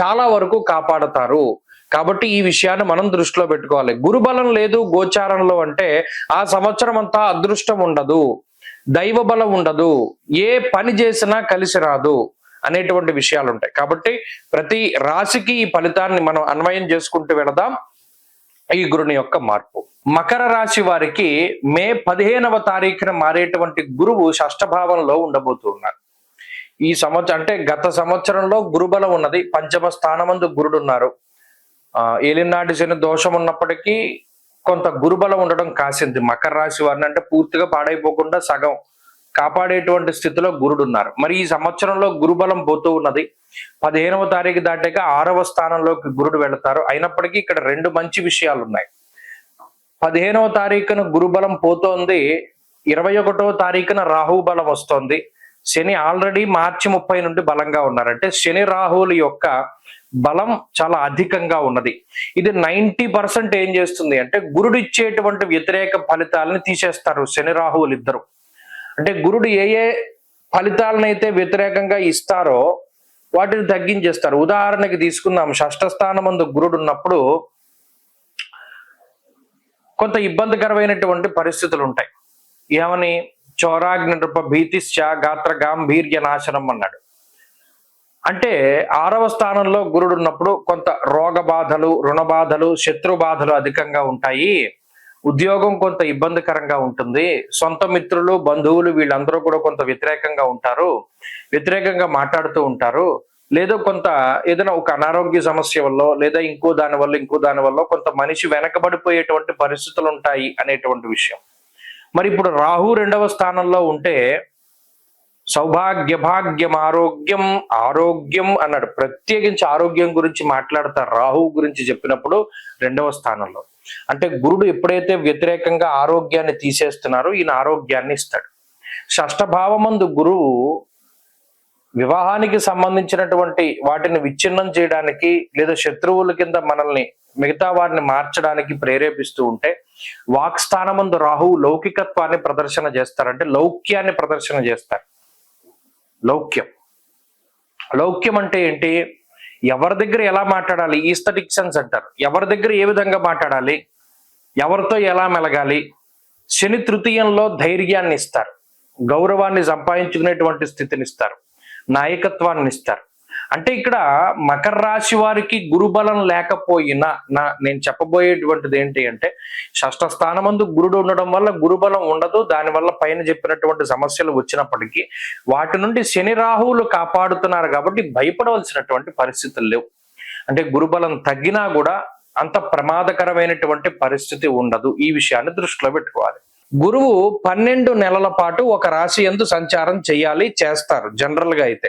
చాలా వరకు కాపాడతారు. కాబట్టి ఈ విషయాన్ని మనం దృష్టిలో పెట్టుకోవాలి. గురుబలం లేదు గోచారంలో అంటే ఆ సంవత్సరం అంతా అదృష్టం ఉండదు దైవ బలం ఉండదు ఏ పని చేసినా కలిసి రాదు అనేటువంటి విషయాలు ఉంటాయి కాబట్టి ప్రతి రాశికి ఈ ఫలితాన్ని మనం అన్వయం చేసుకుంటూ వెళదాం. ఈ గురుని యొక్క మార్పు. మకర రాశి వారికి మే పదిహేనవ తారీఖున మారేటువంటి గురువు షష్ఠభావంలో ఉండబోతున్నారు. ఈ సంవత్సరం అంటే గత సంవత్సరంలో గురుబలం ఉన్నది. పంచమ స్థానమందు గురుడు ఉన్నారు ఆ ఏలినాటి శని దోషం ఉన్నప్పటికీ కొంత గురుబలం ఉండడం కాసింది. మకర రాశి వారిని అంటే పూర్తిగా పాడైపోకుండా సగం కాపాడేటువంటి స్థితిలో గురుడు ఉన్నారు మరి ఈ సంవత్సరంలో గురుబలం పోతూ ఉన్నది. పదిహేనవ తారీఖు దాటాక ఆరవ స్థానంలోకి గురుడు వెళతారు. అయినప్పటికీ ఇక్కడ రెండు మంచి విషయాలు ఉన్నాయి పదిహేనవ తారీఖున గురుబలం పోతోంది. ఇరవై ఒకటవ తారీఖున రాహు బలం వస్తోంది. శని ఆల్రెడీ మార్చి ముప్పై నుండి బలంగా ఉన్నారంటే శని రాహువుల యొక్క బలం చాలా అధికంగా ఉన్నది. ఇది నైంటీ పర్సెంట్ ఏం చేస్తుంది అంటే గురుడు ఇచ్చేటువంటి వ్యతిరేక ఫలితాలని తీసేస్తారు శని రాహువులు ఇద్దరు అంటే గురుడు ఏ ఏ ఫలితాలనైతే వ్యతిరేకంగా ఇస్తారో వాటిని తగ్గించేస్తారు. ఉదాహరణకి తీసుకుందాం. షష్టస్థానం అందు గురుడు ఉన్నప్పుడు కొంత ఇబ్బందికరమైనటువంటి పరిస్థితులు ఉంటాయి ఏమని? చౌరాగ్ని నృప భీతిశ్చ గాత్ర గాంభీర్య నాశనం అన్నాడు. అంటే ఆరవ స్థానంలో గురుడు ఉన్నప్పుడు కొంత రోగ బాధలు రుణ బాధలు శత్రు బాధలు అధికంగా ఉంటాయి. ఉద్యోగం కొంత ఇబ్బందికరంగా ఉంటుంది. సొంత మిత్రులు బంధువులు వీళ్ళందరూ కూడా కొంత వ్యతిరేకంగా ఉంటారు. వ్యతిరేకంగా మాట్లాడుతూ ఉంటారు. లేదా కొంత ఏదైనా ఒక అనారోగ్య సమస్య వల్ల లేదా ఇంకో దాని వల్ల ఇంకో దాని వల్ల కొంత మనిషి వెనకబడిపోయేటువంటి పరిస్థితులు ఉంటాయి అనేటువంటి విషయం. మరి ఇప్పుడు రాహు రెండవ స్థానంలో ఉంటే సౌభాగ్య భాగ్యం ఆరోగ్యం ఆరోగ్యం అన్నాడు. ప్రత్యేకించి ఆరోగ్యం గురించి మాట్లాడతారు రాహు గురించి చెప్పినప్పుడు రెండవ స్థానంలో. అంటే గురుడు ఎప్పుడైతే వ్యతిరేకంగా ఆరోగ్యాన్ని తీసేస్తున్నారో ఈయన ఆరోగ్యాన్ని ఇస్తాడు. షష్టభావమందు గురువు వివాహానికి సంబంధించినటువంటి వాటిని విచ్ఛిన్నం చేయడానికి లేదా శత్రువుల కింద మనల్ని మిగతా వారిని మార్చడానికి ప్రేరేపిస్తూ ఉంటే వాక్స్థానముందు రాహువు లౌకికత్వాన్ని ప్రదర్శన చేస్తారంటే లౌక్యాన్ని ప్రదర్శన చేస్తారు. లౌక్యం. లౌక్యం అంటే ఏంటి? ఎవరి దగ్గర ఎలా మాట్లాడాలి? ఈస్థటిక్ సెన్స్ అంటారు. ఎవరి దగ్గర ఏ విధంగా మాట్లాడాలి? ఎవరితో ఎలా మెలగాలి? శని తృతీయంలో ధైర్యాన్ని ఇస్తారు గౌరవాన్ని సంపాదించుకునేటువంటి స్థితిని ఇస్తారు నాయకత్వాన్ని ఇస్తారు అంటే ఇక్కడ మకర రాశి వారికి గురుబలం లేకపోయినా నా నేను చెప్పబోయేటువంటిది ఏంటి అంటే షష్ట స్థానమందు గురుడు ఉండడం వల్ల గురుబలం ఉండదు. దానివల్ల పైన చెప్పినటువంటి సమస్యలు వచ్చినప్పటికీ వాటి నుండి శని రాహువులు కాపాడుతున్నారు కాబట్టి భయపడవలసినటువంటి పరిస్థితులు లేవు. అంటే గురుబలం తగ్గినా కూడా అంత ప్రమాదకరమైనటువంటి పరిస్థితి ఉండదు. ఈ విషయాన్ని దృష్టిలో పెట్టుకోవాలి. గురువు పన్నెండు నెలల పాటు ఒక రాశి ఎందు సంచారం చేయాలి చేస్తారు. జనరల్గా అయితే.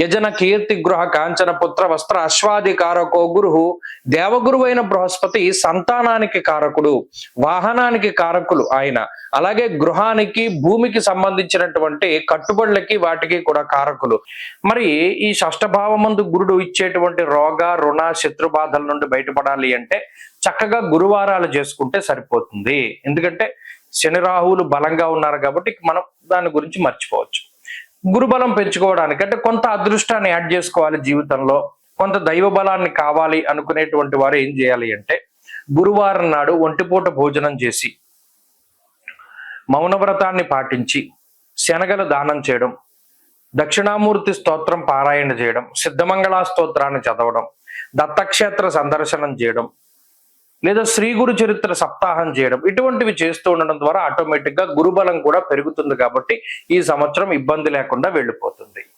యజన కీర్తి గృహ కాంచన పుత్ర వస్త్ర అశ్వాది కారకో గురు దేవగురువైన బృహస్పతి సంతానానికి కారకుడు వాహనానికి కారకులు ఆయన. అలాగే గృహానికి భూమికి సంబంధించినటువంటి కట్టుబడులకి వాటికి కూడా కారకులు. మరి ఈ షష్టభావమందు గురుడు ఇచ్చేటువంటి రోగ రుణ శత్రు బాధల నుండి బయటపడాలి అంటే చక్కగా గురువారాలు చేసుకుంటే సరిపోతుంది. ఎందుకంటే శని రాహువులు బలంగా ఉన్నారు కాబట్టి మనం దాని గురించి మర్చిపోవచ్చు. గురుబలం పెంచుకోవడానికి అంటే కొంత అదృష్టాన్ని యాడ్ చేసుకోవాలి జీవితంలో కొంత దైవ బలాన్ని కావాలి అనుకునేటువంటి వారు ఏం చేయాలి అంటే గురువారం నాడు ఒంటిపూట భోజనం చేసి మౌనవ్రతాన్ని పాటించి శనగలు దానం చేయడం దక్షిణామూర్తి స్తోత్రం పారాయణ చేయడం సిద్ధమంగళ స్తోత్రాన్ని చదవడం దత్తక్షేత్ర సందర్శనం చేయడం లేదా శ్రీ గురు చరిత్ర సప్తాహం చేయడం ఇటువంటివి చేస్తూ ఉండడం ద్వారా ఆటోమేటిక్గా గురుబలం కూడా పెరుగుతుంది కాబట్టి ఈ సంవత్సరం ఇబ్బంది లేకుండా వెళ్ళిపోతుంది.